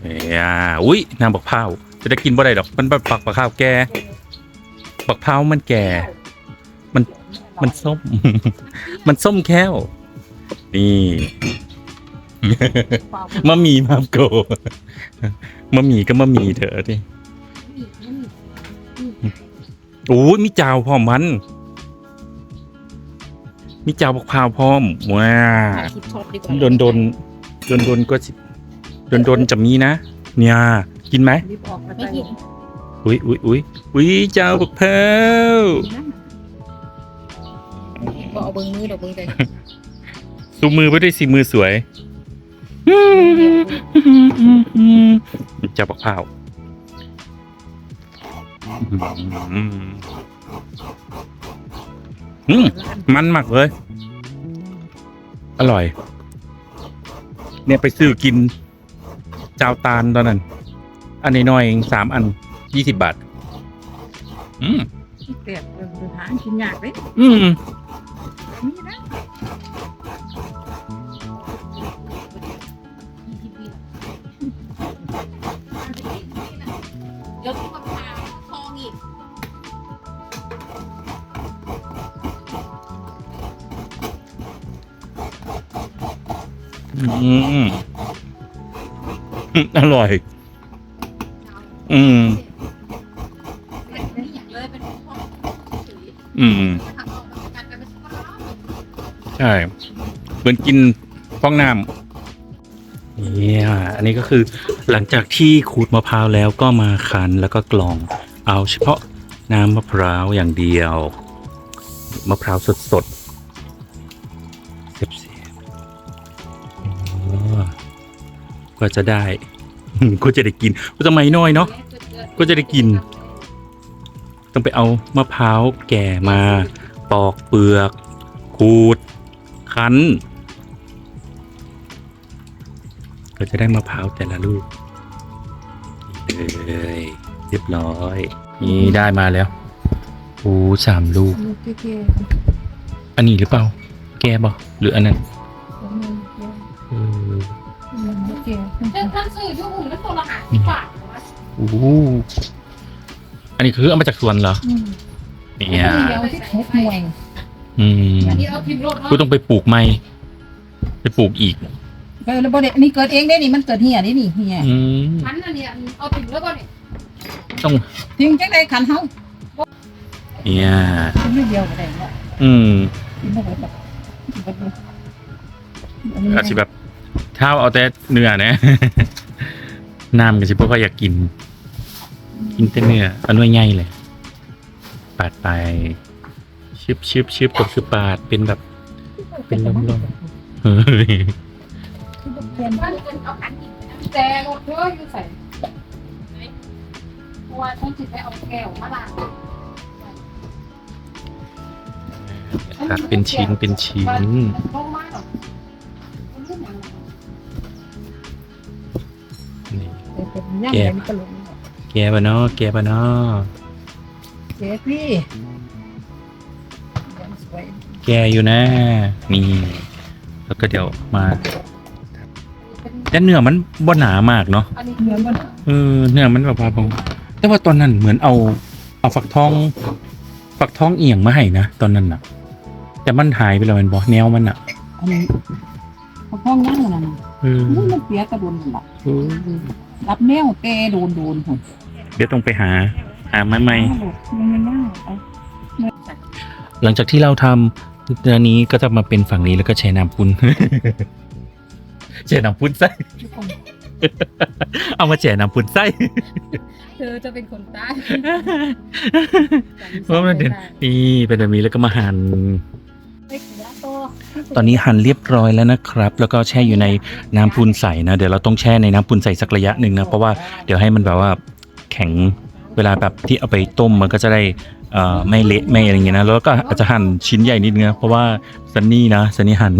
เอ้ยอ่าอุ้ยน้ำบักพร้าวจะได้กินบ่ได้ดอก มันบักปักบักพร้าวแก่บักพร้าวมันแก่ มันมันส้ม มันส้มแค้ว นี่มะหมี่มามโกมะหมี่ก็มะหมี่เถอะดิโอ้ยมีจาวพร้อมมัน มีจาวบักพร้าวพร้อมว้าชุดช็อปดีกว่าโดนโดนโดนโดนก็สิ โดนโดนจะมีนะ เนี่ย กินไหมรีบออกมาไม่กินอุ้ยอุ้ยอุ้ยอุ้ยเจ้าบักเพวก็เอาเบิ้งมือดอกเบิ้งใจสูมือไปด้วยสิมือสวยเจ้าบักพร้าวอืมมันมากเลย อร่อย เนี่ยไปซื้อกินเจ้าตาลตอนนั้น อันน้อยๆเองสามอันยี่สิบบาท อืมเตียบเดินทางกินยากเลยอืมนี่นะเดี๋ยวต้องมาพาทองอีกอืม อร่อย อืม อืม ใช่ เหมือนกินฟองน้ำเนี่ยอันนี้ก็คือหลังจากที่ขูดมะพร้าวแล้วก็มาคั้นแล้วก็กรอง เอาเฉพาะน้ำมะพร้าวอย่างเดียว มะพร้าวสดสดๆเสียบ ก็จะได้ ก็จะได้กิน ก็จะไม่น้อยเนาะ ก็จะได้กิน ต้องไปเอามะพร้าวแก่มา ปอกเปลือก ขูด คั้น ก็จะได้มะพร้าวแต่ละลูกนี่เลยเรียบร้อย นี่ได้มาแล้วโอ้สามลูกลูกแก่อันนี้หรือเปล่า แกบอหรืออันนั้น ลูกแก่เดินทางสื่อยุ่งหุ่นแล้วโทรหาสิบบาทเหรอวะโอ้อันนี้คือเอามาจากสวนเหรออืมเนี่ยเดียวที่ทุกหน่วยอืมอันนี้เอาพิมพ์รถเนาะกูต้องไปปลูกไม้ไปปลูกอีก เออแล้วบ่ได้อันนี้เกิดเองได้นี่มันเกิดเหี่ยนี่นี่เหี่ยอืมฉันอันเนี้ยเอาพิมพ์รถก่อนเนี่ยต้องจริงจังได๋คันเฮาเนี่ยเป็นนิดเดียวก็ได้เนาะอืมกินบ่ได้แบบอันนี้อาจจะแบบ เท้าเอาแต่เนื้อนะ น้ำก็สิบ่ค่อยอยากกิน กินแต่เนื้ออันน้อยใหญ่เลย ปาดไปชิบชิบชิบกับคือปาดเป็นแบบ เป็นลมๆเฮ้ยบ้านเป็นเอาขันหินแต่รถเธออยู่ใส่เพราะว่าฉันจิตไปเอาแก้วมาล้างตัดเป็นชิ้นเป็นชิ้น ลงมาหรอ เป็นย่างไรมันก็ลงแกบะเนาะแกบะเนาะเจ๊พี่ยังสวยแกอยู่นะนี่แล้วก็เดี๋ยวมาแต่เนื้อมันบ่หนามากเนาะอันนี้เหมือนบ่เออเนื้อมันแบบว่าบางแต่ว่าตอนนั้นเหมือนเอาเอาฝักทองฝักทองเอียงมาให้นะตอนนั้นน่ะ แต่มันหายไปแล้วแมันบอกแนวมันอะอันนี้ห้องย่างนั่นน่ะเอออุ้ยมันเปียกระโดนนั่นล่ะเออ รับแนวแต่โดนโดนหุ่นเดี๋ยวต้องไปหา หาไม้ใหม่มันไม่น่าเอาหลังจากที่เราทำเนื้อนี้ก็จะมาเป็นฝั่งนี้แล้วก็แช่น้ำพุนแช่น้ำพุนไส้เอามาแช่น้ำพุนไส้เธอจะเป็นคนใต้เพราะมันเด่นนี่เป็นแบบนี้แล้วก็มาหั่น ตอนนี้หั่นเรียบร้อยแล้วนะครับ แล้วก็แช่อยู่ในน้ำพุนใสนะ เดี๋ยวเราต้องแช่ในน้ำพุนใสสักระยะหนึ่งนะ เพราะว่าเดี๋ยวให้มันแบบว่าแข็งเวลาแบบที่เอาไปต้มมันก็จะได้เอ่อไม่เละไม่อะไรอย่างเงี้ยนะ แล้วก็อาจจะหั่นชิ้นใหญ่นิดนึงนะเพราะว่าซันนี่นะซันนี่หั่น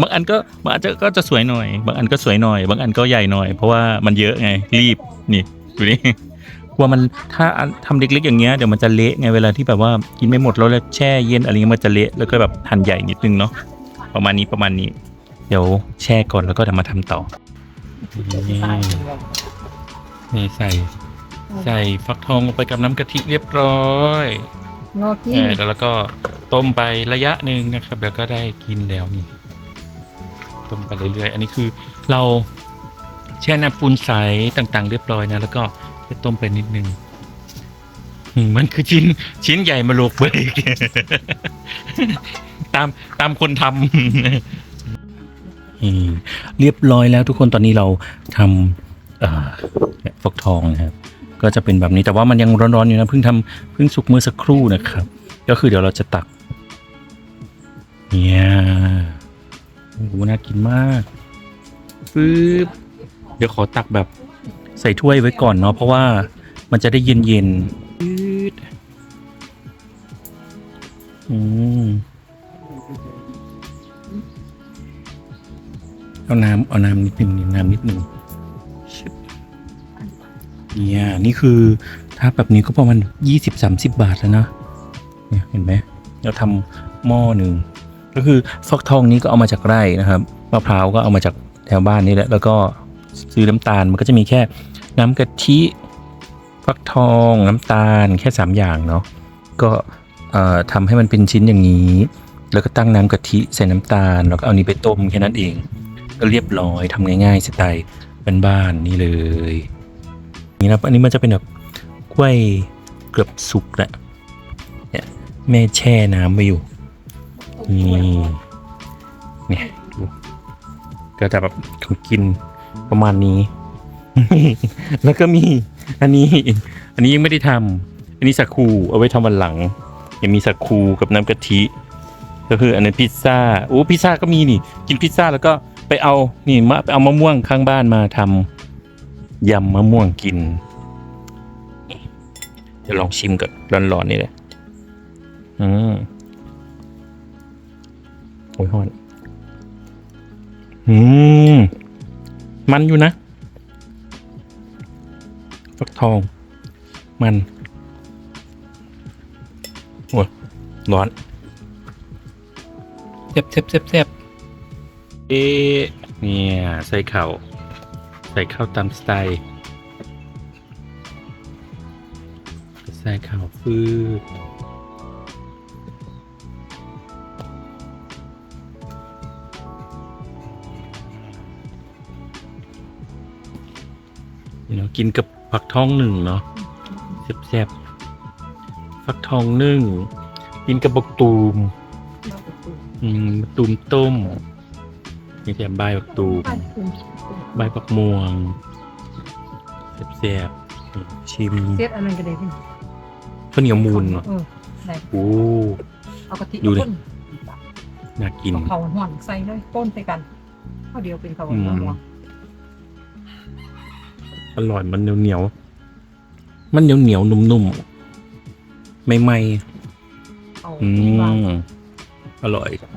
บางอันก็บางอันจะก็จะสวยหน่อย บางอันก็สวยหน่อย บางอันก็ใหญ่หน่อย เพราะว่ามันเยอะไงรีบนี่ดูนี่ ลัวมันถ้าอันทำเล็กๆอย่างเงี้ยเดี๋ยวมันจะเละไงเวลาที่แบบว่ากินไม่หมดแล้วแล้วแช่เย็นอะไรเงี้ยมันจะเละแล้วก็แบบหั่นใหญ่นิดนึงเนาะประมาณนี้ประมาณนี้ เดี๋ยวแช่ก่อนแล้วก็เดี๋ยวมาทำต่อนี่นี่ใส่ ใส่ฟักทองลงไปกับน้ำกะทิเรียบร้อยงอกินเออแล้วก็ต้มไประยะหนึ่งนะครับแล้วก็ได้กินแล้วนี่ต้มไปเรื่อยๆ อันนี้คือเราแช่น้ำปูนใสต่างๆ เรียบร้อยนะ แล้วก็ ไปต้มไปนิดนึงมันคือชิ้น ชิ้นใหญ่มาโลกเบรกตามตามคนทำเรียบร้อยแล้วทุกคนตอนนี้เราทำฟักทองนะครับ ก็จะเป็นแบบนี้แต่ว่ามันยังร้อนๆอยู่นะเพิ่งทำเพิ่งสุกเมื่อสักครู่นะครับ ก็คือเดี๋ยวเราจะตักเนี่ยโอ้โหน่ากินมากปึ๊บเดี๋ยวขอตักแบบ ใส่ถ้วยไว้ก่อนเนาะเพราะว่ามันจะได้เย็นๆปึ๊ดอืมเอาน้ำเอาน้ำนิดหนึ่งน้ำนิดหนึ่งเนี่ยนี่คือถ้าแบบนี้ก็ประมาณยี่สิบสามสิบบาทแล้วนะเนี่ยเห็นไหมเราทำหม้อหนึ่งก็คือฟักทองนี้ก็เอามาจากไร่นะครับมะพร้าวก็เอามาจากแถวบ้านนี่แหละแล้วก็ ซื้อน้ำตาลมันก็จะมีแค่น้ำกะทิฟักทองน้ำตาลแค่สามอย่างเนาะก็เอ่อทำให้มันเป็นชิ้นอย่างนี้ แล้วก็ตั้งน้ำกะทิใส่น้ำตาล แล้วก็เอานี้ไปต้มแค่นั้นเอง ก็เรียบร้อยทำง่ายๆสไตล์บ้านๆนี่เลยนี่นะอันนี้มันจะเป็นแบบกล้วยเกือบสุกและเนี่ยแม่แช่น้ำไว้อยู่นี่เนี่ยดูก็จะแบบของกิน ประมาณนี้ แล้วก็มีอันนี้ อันนี้ยังไม่ได้ทำอันนี้สักคูเอาไว้ทำวันหลัง ยังมีสักคูกับน้ำกะทิ ก็คืออันนี้พิซซ่าโอ้พิซซ่าก็มีนี่ กินพิซซ่าแล้วก็ไปเอานี่มะไปเอามะม่วงข้างบ้านมาทำยำมะม่วงกินเดี๋ยวลองชิมก่อนร้อนๆนี่เลยอืมโอ้ยฮอนอืม มันอยู่นะฟักทอง มันโอ้ร้อนเซบเซบเซบเซบเอ๊ะเนี่ยใส่ข้าวใส่ข้าวตามสไตล์ใส่ข้าวฟืด เนาะกินกับผักทองหนึ่งเนาะแซ่บๆฟักทองนึ่ง กินกับบักตูม อืมบักตูมต้มนี่แถมใบบักตูมใบบักม่วงแซ่บๆอืมชิมเซตอันนั้นก็ได้พี่ข้าวเหนียวมูนเนาะเออได้โอ้เอากะทิดูดิข้นน่ากินเอาเขาห่อนใส่เลยต้นใส่กันข้าวเดียวเป็นเขาห่อนอืมหัว อร่อยมันเหนียวเหนียวๆมันเหนียวเหนียวๆนุ่มๆไม่ไหมเอาอืวางมอร่อยแบบ